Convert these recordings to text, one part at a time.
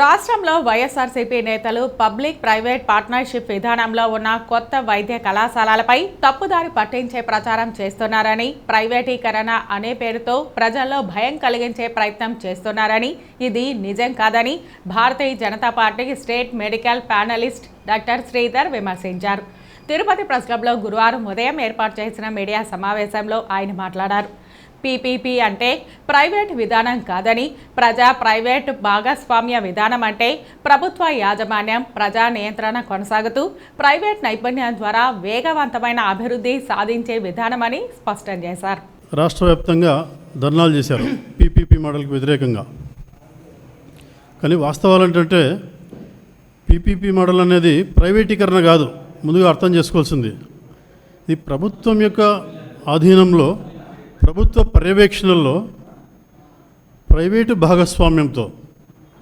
రాష్ట్రంలో వైఎస్ఆర్సీపీ నేతలు public private partnership విధానంలో ఉన్న కొత్త వైద్య కళాశాలలపై తప్పుదారి పట్టించే ప్రచారం చేస్తున్నారని ప్రైవేటీకరణ అనే పేరుతో ప్రజల్లో భయం కలిగించే ప్రయత్నం చేస్తున్నారని ఇది నిజం కాదని Bharatiya Janata Party state medical panelist doctor Sridhar విమర్శించారు. తిరుపతి ప్రెస్ క్లబ్లో గురువారం ఉదయం ఏర్పాటు చేసిన మీడియా సమావేశంలో ఆయన మాట్లాడారు. పీపీపీ అంటే ప్రైవేట్ విధానం కాదని ప్రజా ప్రైవేట్ భాగస్వామ్య విధానం అంటే ప్రభుత్వ యాజమాన్యం ప్రజా నియంత్రణ కొనసాగుతూ ప్రైవేట్ నైపుణ్యం ద్వారా వేగవంతమైన అభివృద్ధి సాధించే విధానమని స్పష్టం చేశారు. రాష్ట్ర వ్యాప్తంగా ధర్నాలు చేశారు పీపీపీ మోడల్కి వ్యతిరేకంగా. కానీ వాస్తవాలు ఏంటంటే పీపీపీ మోడల్ అనేది ప్రైవేటీకరణ కాదు ముందుగా అర్థం చేసుకోవాల్సింది. ఇది ప్రభుత్వం యొక్క ఆధీనంలో ప్రభుత్వ పర్యవేక్షణలో ప్రైవేటు భాగస్వామ్యంతో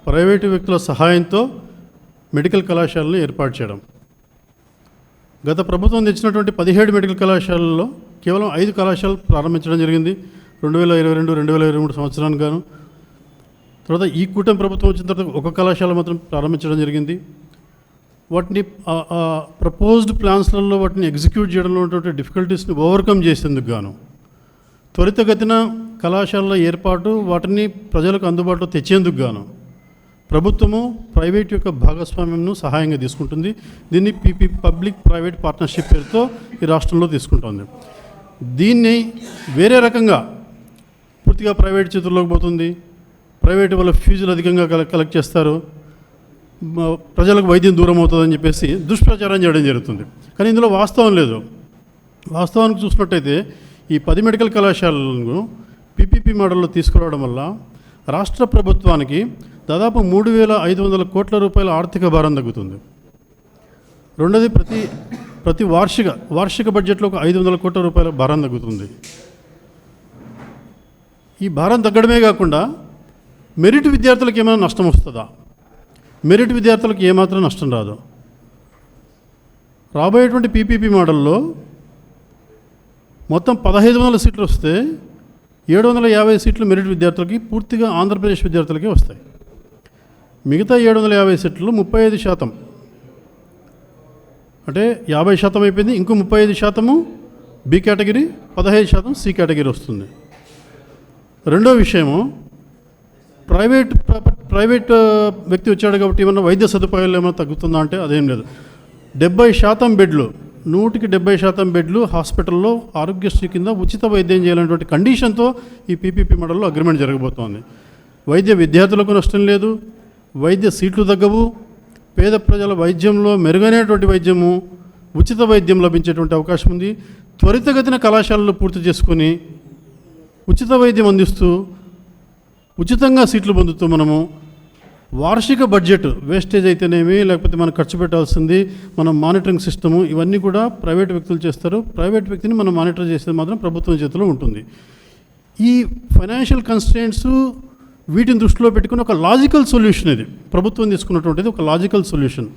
ప్రైవేటు వ్యక్తుల సహాయంతో మెడికల్ కళాశాలను ఏర్పాటు చేయడం. గత ప్రభుత్వం తెచ్చినటువంటి పదిహేడు మెడికల్ కళాశాలల్లో కేవలం ఐదు కళాశాలలు ప్రారంభించడం జరిగింది. రెండు వేల ఇరవై రెండు రెండు వేల ఇరవై మూడు సంవత్సరానికి గాను తర్వాత ఈ కూటమి ప్రభుత్వం వచ్చిన తర్వాత ఒక కళాశాల మాత్రం ప్రారంభించడం జరిగింది. వాటిని ప్రపోజ్డ్ ప్లాన్స్లలో వాటిని ఎగ్జిక్యూట్ చేయడంలో ఉన్నటువంటి డిఫికల్టీస్ని ఓవర్కమ్ చేసేందుకు గాను త్వరితగతిన కళాశాలల ఏర్పాటు వాటిని ప్రజలకు అందుబాటులో తెచ్చేందుకు గాను ప్రభుత్వము ప్రైవేట్ యొక్క భాగస్వామ్యంను సహాయంగా తీసుకుంటుంది. దీన్ని పీపీ పబ్లిక్ ప్రైవేట్ పార్ట్నర్షిప్ పేరుతో ఈ రాష్ట్రంలో తీసుకుంటుంది. దీన్ని వేరే రకంగా పూర్తిగా ప్రైవేట్ చేతుల్లోకి పోతుంది. ప్రైవేట్ వాళ్ళ ఫీజులు అధికంగా కలెక్ట్ కలెక్ట్ చేస్తారు. ప్రజలకు వైద్యం దూరం అవుతుందని చెప్పేసి దుష్ప్రచారం చేయడం జరుగుతుంది. కానీ ఇందులో వాస్తవం లేదు. వాస్తవానికి చూసినట్టయితే ఈ పది మెడికల్ కళాశాలలను పీపీపీ మోడల్లో తీసుకురావడం వల్ల రాష్ట్ర ప్రభుత్వానికి దాదాపు మూడు వేల ఐదు వందల కోట్ల రూపాయల ఆర్థిక భారం తగ్గుతుంది. రెండోది ప్రతి ప్రతి వార్షిక వార్షిక బడ్జెట్లో ఒక ఐదు వందల కోట్ల రూపాయల భారం తగ్గుతుంది. ఈ భారం తగ్గడమే కాకుండా మెరిట్ విద్యార్థులకు ఏమైనా నష్టం వస్తుందా? మెరిట్ విద్యార్థులకు ఏమాత్రం నష్టం రాదు. రాబోయేటువంటి పీపీపీ మోడల్లో మొత్తం పదహైదు వందల సీట్లు వస్తే ఏడు వందల యాభై సీట్లు మెరిట్ విద్యార్థులకి పూర్తిగా ఆంధ్రప్రదేశ్ విద్యార్థులకి వస్తాయి. మిగతా ఏడు వందల యాభై సీట్లు ముప్పై ఐదు శాతం. అంటే యాభై శాతం అయిపోయింది ఇంకో ముప్పై ఐదు శాతము బి కేటగిరీ పదహైదు శాతం సి కేటగిరీ వస్తుంది. రెండో విషయము ప్రైవేట్ ప్రైవేట్ వ్యక్తి వచ్చాడు కాబట్టి ఏమన్నా వైద్య సదుపాయాలు ఏమైనా తగ్గుతుందా అంటే అదేం లేదు. డెబ్బై శాతం బెడ్లు నూటికి డెబ్బై శాతం బెడ్లు హాస్పిటల్లో ఆరోగ్యశ్రీ కింద ఉచిత వైద్యం చేయాలనేటువంటి కండిషన్తో ఈ పీపీపీ మోడల్లో అగ్రిమెంట్ జరగబోతోంది. వైద్య విద్యార్థులకు నష్టం లేదు వైద్య సీట్లు తగ్గవు పేద ప్రజల వైద్యంలో మెరుగైనటువంటి వైద్యము ఉచిత వైద్యం లభించేటువంటి అవకాశం ఉంది. త్వరితగతిన కళాశాలలు పూర్తి చేసుకొని ఉచిత వైద్యం అందిస్తూ ఉచితంగా సీట్లు పొందుతూ మనము వార్షిక బడ్జెట్ వేస్టేజ్ అయితేనేమి లేకపోతే మనం ఖర్చు పెట్టాల్సింది మనం మానిటరింగ్ సిస్టము ఇవన్నీ కూడా ప్రైవేట్ వ్యక్తులు చేస్తారు. ప్రైవేట్ వ్యక్తిని మనం మానిటర్ చేసేది మాత్రం ప్రభుత్వం చేతిలో ఉంటుంది. ఈ ఫైనాన్షియల్ కన్స్టెంట్స్ వీటిని దృష్టిలో పెట్టుకుని ఒక లాజికల్ సొల్యూషన్ ఇది. ప్రభుత్వం తీసుకున్నటువంటిది ఒక లాజికల్ సొల్యూషన్